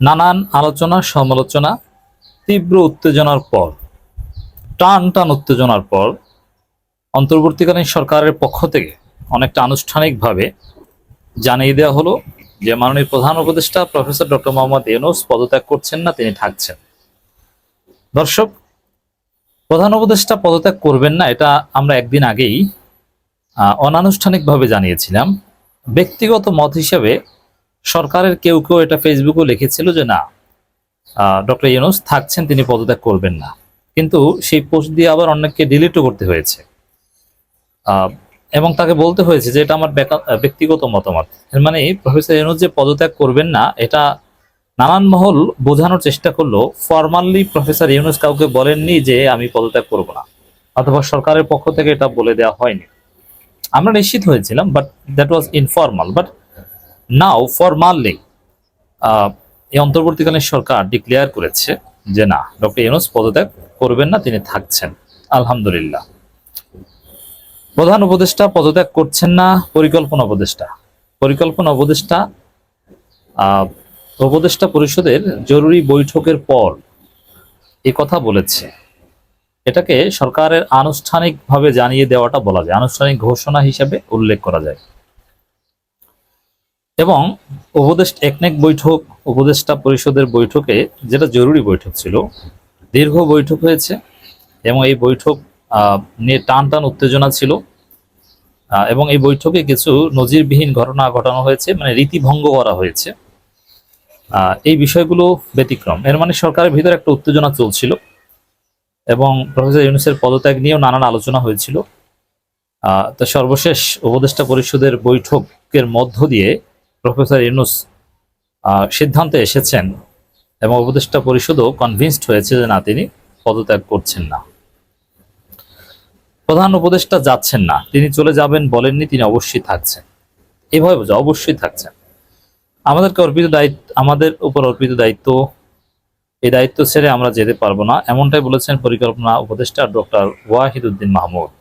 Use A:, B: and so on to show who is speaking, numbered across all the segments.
A: নানান আলোচনা, সমালোচনা, তীব্র উত্তেজনার পর, টান টান উত্তেজনার পর অন্তর্বর্তীকালীন সরকারের পক্ষ থেকে অনেকটা আনুষ্ঠানিকভাবে জানিয়ে দেওয়া হলো যে মাননীয় প্রধান উপদেষ্টা প্রফেসর ডক্টর মোহাম্মদ ইউনুস পদত্যাগ করছেন না, তিনি থাকছেন। দর্শক, প্রধান উপদেষ্টা পদত্যাগ করবেন না, এটা আমরা একদিন আগেই অনানুষ্ঠানিকভাবে জানিয়েছিলাম। ব্যক্তিগত মত হিসেবে সরকারের কেউ কেউ এটা ফেসবুকেও লিখেছিল যে না ডক্টর ইউনুস থাকছেন, তিনি পদত্যাগ করবেন না। কিন্তু সেই পোস্ট দিয়ে আবার অনেককে ডিলিটও করতে হয়েছে। এবং তাকে বলতে হয়েছে যে এটা আমার ব্যক্তিগত মতামত। এর মানে প্রফেসর ইউনুস যে পদত্যাগ করবেন না, এটা নানান মহল বোঝানোর চেষ্টা করল ফর্মালি প্রফেসর ইউনুস কাউকে বলেননি যে আমি পদত্যাগ করব না, অথবা সরকারের পক্ষ থেকে এটা বলে দেওয়া হয়নি। আমরা নিশ্চিত হয়েছিলাম but that was informal but now formally এই অন্তর্বর্তীকালীন সরকার ডিক্লেয়ার করেছে যে না, ডক্টর ইউনুস পদত্যাগ করবেন না, তিনি থাকছেন। আলহামদুলিল্লাহ। প্রধান উপদেষ্টা পদত্যাগ করছেন না, পরিকল্পনা উপদেষ্টা। পরিকল্পনা উপদেষ্টা উপদেষ্টা পরিষদের জরুরি বৈঠকের পর এই কথা বলেছে। এটাকে সরকারের আনুষ্ঠানিকভাবে জানিয়ে দেওয়াটা বলা যায়, আনুষ্ঠানিক ঘোষণা হিসেবে উল্লেখ করা যায়। এবং উপদেশ একনেক বৈঠক, উপদেষ্টা পরিষদের বৈঠকে যেটা জরুরি বৈঠক ছিল, দীর্ঘ বৈঠক হয়েছে এবং এই বৈঠক নিয়ে টান টান উত্তেজনা ছিল। এবং এই বৈঠকে কিছু নজিরবিহীন ঘটনা ঘটানো হয়েছে মানে রীতিভঙ্গ করা হয়েছে। এই বিষয়গুলো ব্যতিক্রম। এর মানে সরকারের ভিতরে একটা উত্তেজনা চলছিল এবং প্রফেসর ইউনুসের পদত্যাগ নিয়েও নানান আলোচনা হয়েছিল। তো সর্বশেষ উপদেষ্টা পরিষদের বৈঠকের মধ্য দিয়ে প্রফেসর ইউনুস সিদ্ধান্তে এসেছেন এবং উপদেষ্টা পরিষদও কনভিন্সড হয়েছে যে না, তিনি পদত্যাগ করছেন না। প্রধান উপদেষ্টা যাচ্ছেন না, তিনি চলে যাবেন বলেননি, তিনি অবশ্যই থাকছেন। এভাবে বোঝা, অবশ্যই থাকছেন। আমাদেরকে অর্পিত দায়িত্ব, আমাদের উপর অর্পিত দায়িত্ব, এই দায়িত্ব ছেড়ে আমরা যেতে পারব না, এমনটাই বলেছেন পরিকল্পনা উপদেষ্টা ডক্টর ওয়াহিদুদ্দিন মাহমুদ।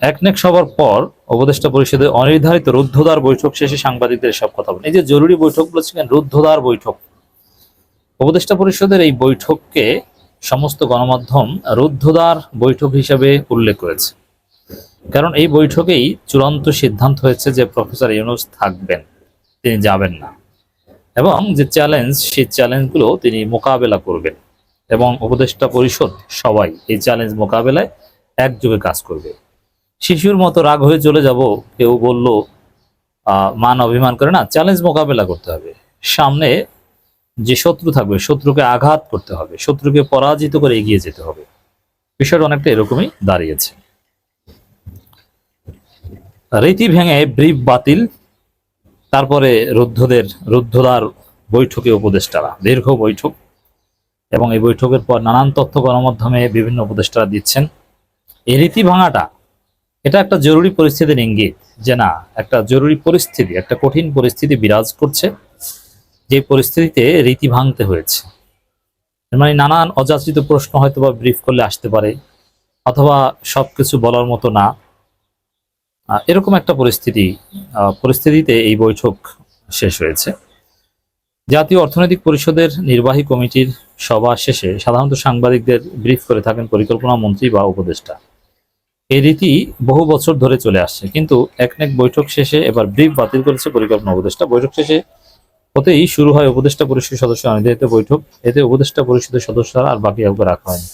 A: একনেক সভার পর উপদেষ্টা পরিষদের অনির্ধারিত রুদ্ধদ্বার বৈঠক শেষে সাংবাদিকদের সব কথা বলেন। এই যে জরুরি বৈঠক বলেছিলেন, রুদ্ধদ্বার বৈঠক। উপদেষ্টা পরিষদের এই বৈঠককে সমস্ত গণমাধ্যম রুদ্ধদ্বার বৈঠক হিসেবে উল্লেখ করেছে। কারণ এই বৈঠকেই চূড়ান্ত সিদ্ধান্ত হয়েছে যে প্রফেসর ইউনুস থাকবেন, তিনি যাবেন না। এবং যে চ্যালেঞ্জ, সেই চ্যালেঞ্জগুলো তিনি মোকাবেলা করবেন। এবং উপদেষ্টা পরিষদ সবাই এই চ্যালেঞ্জ মোকাবেলায় একযোগে কাজ করবে। শিশুর মতো রাগ হয়ে চলে যাব, কেউ বলল মান অভিমান করে না চ্যালেঞ্জ মোকাবেলা করতে হবে। সামনে যে শত্রু থাকবে, শত্রুকে আঘাত করতে হবে, শত্রুকে পরাজিত করে এগিয়ে যেতে হবে। বিষয়টা অনেকটা এরকমই দাঁড়িয়েছে। রীতি ভেঙে ব্রিফ বাতিল, তারপরে রুদ্ধদের রুদ্ধদার বৈঠকে উপদেষ্টারা, দীর্ঘ বৈঠক, এবং এই বৈঠকের পর নানান তথ্য গণমাধ্যমে বিভিন্ন উপদেষ্টারা দিচ্ছেন। এই রীতি ভাঙাটা এটা একটা জরুরি পরিস্থিতির ইঙ্গিত যে না, একটা জরুরি পরিস্থিতি, একটা কঠিন পরিস্থিতি বিরাজ করছে, যে পরিস্থিতিতে রীতি ভাঙতে হয়েছে। মানে নানান অযাচিত প্রশ্ন হয়তো বা ব্রিফ করলে আসতে পারে, অথবা সবকিছু বলার মতো না। এরকম একটা পরিস্থিতি পরিস্থিতিতে এই বৈঠক শেষ হয়েছে। জাতীয় অর্থনৈতিক পরিষদের নির্বাহী কমিটির সভা শেষে সাধারণত সাংবাদিকদের ব্রিফ করে থাকেন পরিকল্পনা মন্ত্রী বা উপদেষ্টা। এই রীতি বহু বছর ধরে চলে আসছে। কিন্তু একনেক বৈঠক শেষে এবার ব্রিফ বাতিল করেছে পরিকল্পনা উপদেষ্টা। বৈঠক শেষে হতেই শুরু হয় উপদেষ্টা পরিষদ সদস্য নির্ধারিত বৈঠক। এতে উপদেষ্টা পরিষদের সদস্যরা আর বাকি কাউকে রাখা হয়নি।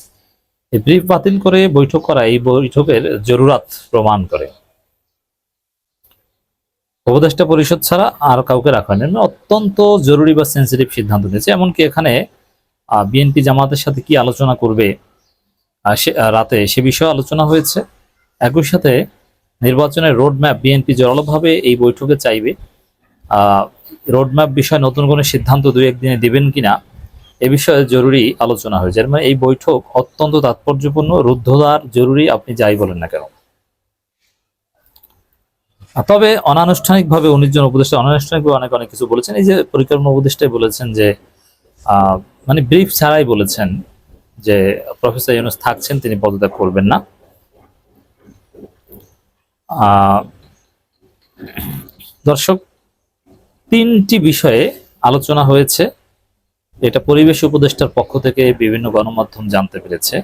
A: এই ব্রিফ বাতিল করে বৈঠক করা এই বৈঠকের জরুরাত প্রমাণ করে। উপদেষ্টা পরিষদ ছাড়া আর কাউকে রাখা হয়নি। মানে অত্যন্ত জরুরি বা সেন্সিটিভ সিদ্ধান্ত নিয়েছে। এমনকি এখানে বিএনপি জামাতের সাথে কি আলোচনা করবে রাতে সে বিষয়ে আলোচনা হয়েছে। একই সাথে নির্বাচনের রোডম্যাপ বিএনপি জোরালোভাবে এই বৈঠকে চাইবে। রোডম্যাপ বিষয়ে নতুন কোনো সিদ্ধান্ত দুই একদিনে দিবেন কিনা এ বিষয়ে জরুরি আলোচনা হয়েছে। মানে এই বৈঠক অত্যন্ত তাৎপর্যপূর্ণ, রুদ্ধদ্বার জরুরি, আপনি যাই বলেন না কেন। তবে অনানুষ্ঠানিকভাবে উনিশ জন উপদেষ্টা, অনানুষ্ঠানিকভাবে অনেক অনেক কিছু বলেছেন। এই যে পরিকল্পনা উপদেষ্টাই বলেছেন যে মানে ব্রিফ ছাড়াই বলেছেন যে প্রফেসর ইউনুস থাকছেন, তিনি পদত্যাগ করবেন না। দর্শক, তিনটি বিষয়ে আলোচনা হয়েছে। এটা পরিবেশ উপদেষ্টার পক্ষ থেকে বিভিন্ন গণমাধ্যম জানতে পেরেছে।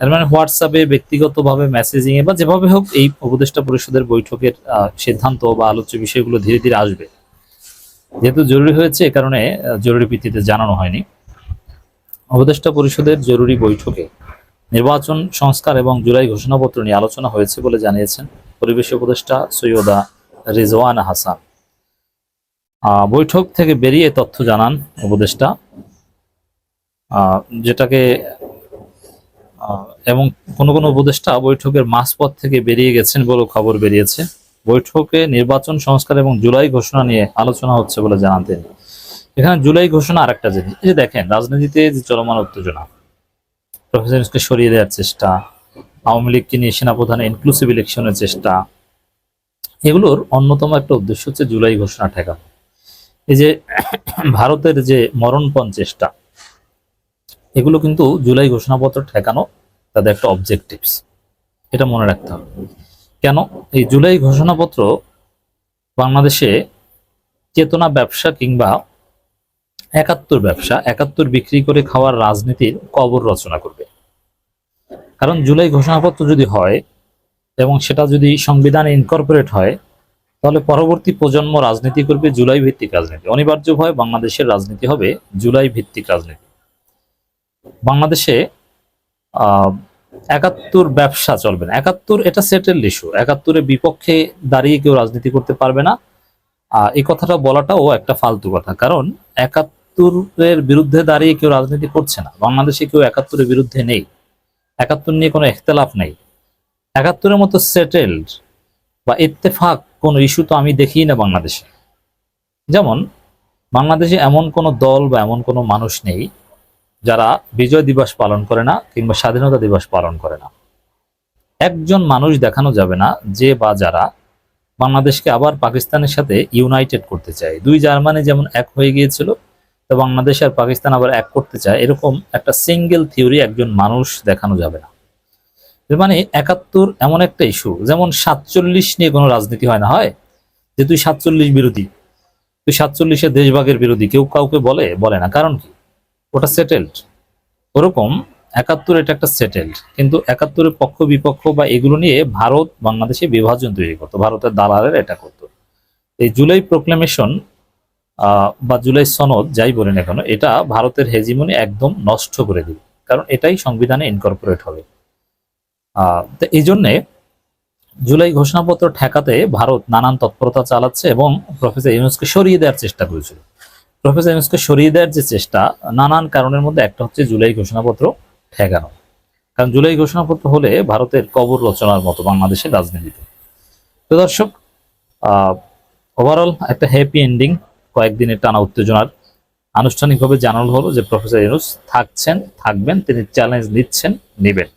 A: এর মানে হোয়াটসঅ্যাপে ব্যক্তিগতভাবে মেসেজিং এ বা যেভাবে হোক এই উপদেষ্টা পরিষদের বৈঠকের সিদ্ধান্ত বা আলোচ্য বিষয়গুলো ধীরে ধীরে আসবে। যেহেতু জরুরি হয়েছে, এ কারণে জরুরি ভিত্তিতে জানানো হয়নি। উপদেষ্টা পরিষদের জরুরি বৈঠকে নির্বাচন সংস্কার এবং জুলাই ঘোষণাপত্র নিয়ে আলোচনা হয়েছে বলে জানিয়েছেন পরিবেশ উপদেষ্টা সৈয়দা রিজওয়ানা হাসান। বৈঠক থেকে বেরিয়ে তথ্য জানান উপদেষ্টা। যেটাকে এবং কোনো কোনো উপদেষ্টা বৈঠকের মাঝপথ থেকে বেরিয়ে গেছেন বলেও খবর বেরিয়েছে। বৈঠকে নির্বাচন সংস্কার এবং জুলাই ঘোষণা নিয়ে আলোচনা হচ্ছে বলে জানান তিনি। এখানে জুলাই ঘোষণা আরেকটা জিনিস। এই যে দেখেন, রাজনীতিতে যে চলমান উত্তেজনা প্রফেসরকে সরিয়ে দেওয়ার চেষ্টা আওয়ামী লীগকে নিয়ে সেনাপ্রধানের ইনক্লুসিভ ইলেকশনের চেষ্টা, এগুলোর অন্যতম একটা উদ্দেশ্য হচ্ছে জুলাই ঘোষণা ঠেকানো এই যে ভারতের যে মরণপণ চেষ্টা, এগুলো কিন্তু জুলাই ঘোষণাপত্র ঠেকানো তাদের একটা অবজেক্টিভস এটা মনে রাখতে হবে। কেন? এই জুলাই ঘোষণাপত্র বাংলাদেশে চেতনা ব্যবসা কিংবা একাত্তর ব্যবসা, একাত্তর বিক্রি করে খাওয়ার রাজনীতির কবর রচনা করবে। কারণ জুলাই ঘোষণাপত্র যদি হয় এবং সেটা যদি সংবিধানে ইনকর্পোরেট হয়, তাহলে পরবর্তী প্রজন্ম রাজনীতি করবে জুলাই ভিত্তিক রাজনীতি। অনিবার্যভাবে বাংলাদেশের রাজনীতি হবে জুলাই ভিত্তিক রাজনীতি। বাংলাদেশে একাত্তর ব্যবসা চলবে না। একাত্তর এটা সেটেল ইস্যু একাত্তরের বিপক্ষে দাঁড়িয়ে কেউ রাজনীতি করতে পারবে না। এই কথাটা বলাটাও একটা ফালতু কথা। কারণ একাত্তরের বিরুদ্ধে দাঁড়িয়ে কেউ রাজনীতি করছে না। বাংলাদেশে কেউ একাত্তরের বিরুদ্ধে নেই। একাত্তর নিয়ে কোনো ইখতলাফ নেই। একাত্তরের মতো সেটেলড বা ইত্তেফাক কোনো ইস্যু তো আমি দেখি না বাংলাদেশে। যেমন, বাংলাদেশে এমন কোনো দল বা এমন কোনো মানুষ নেই যারা বিজয় দিবস পালন করে না কিংবা স্বাধীনতা দিবস পালন করে না। একজন মানুষ দেখানো যাবে না যে বা যারা বাংলাদেশকে আবার পাকিস্তানের সাথে ইউনাইটেড করতে চায়। দুই জার্মানি যেমন এক হয়ে গিয়েছিল তো বাংলাদেশ আর পাকিস্তান আবার এক করতে চায়, এরকম একটা সিঙ্গেল থিওরি একজন মানুষ দেখানো যাবে না। মানে একাত্তর এমন একটা ইস্যু যেমন সাতচল্লিশ নিয়ে কোনো রাজনীতি হয় না, হয়? যে তুই সাতচল্লিশ বিরোধী, তুই সাতচল্লিশের দেশভাগের বিরোধী, কেউ কাউকে বলে বলে না। কারণ কি? ওটা সেটেলড ওরকম একাত্তর এটা একটা সেটেলড কিন্তু একাত্তরের পক্ষ বিপক্ষ বা এগুলো নিয়ে ভারত বাংলাদেশে বিভাজন তৈরি করতো, ভারতের দালালের এটা করতো। এই জুলাই প্রোক্লেমেশন বা জুলাই সনদ যাই বলেন এখন এটা ভারতের হেজিমনি একদম নষ্ট করে দিবে। কারণ এটাই সংবিধানে ইনকর্পোরেট হবে। তো এই জন্যে জুলাই ঘোষণাপত্র ঠেকাতে ভারত নানান তৎপরতা চালাচ্ছে এবং প্রফেসর ইউনুসকে সরিয়ে দেওয়ার চেষ্টা করেছিল। প্রফেসর ইউনুসকে সরিয়ে দেওয়ার যে চেষ্টা, নানান কারণের মধ্যে একটা হচ্ছে জুলাই ঘোষণাপত্র ঠেকানো। কারণ জুলাই ঘোষণাপত্র হলে ভারতের কবর রচনার মতো বাংলাদেশের রাজনীতিতে। তো দর্শক ওভারঅল একটা হ্যাপি এন্ডিং কয়েকদিনের টানা উত্তেজনার আনুষ্ঠানিকভাবে জানানো হলো যে প্রফেসর ইউনুস থাকছেন, থাকবেন, তিনি চ্যালেঞ্জ নিচ্ছেন, নেবেন।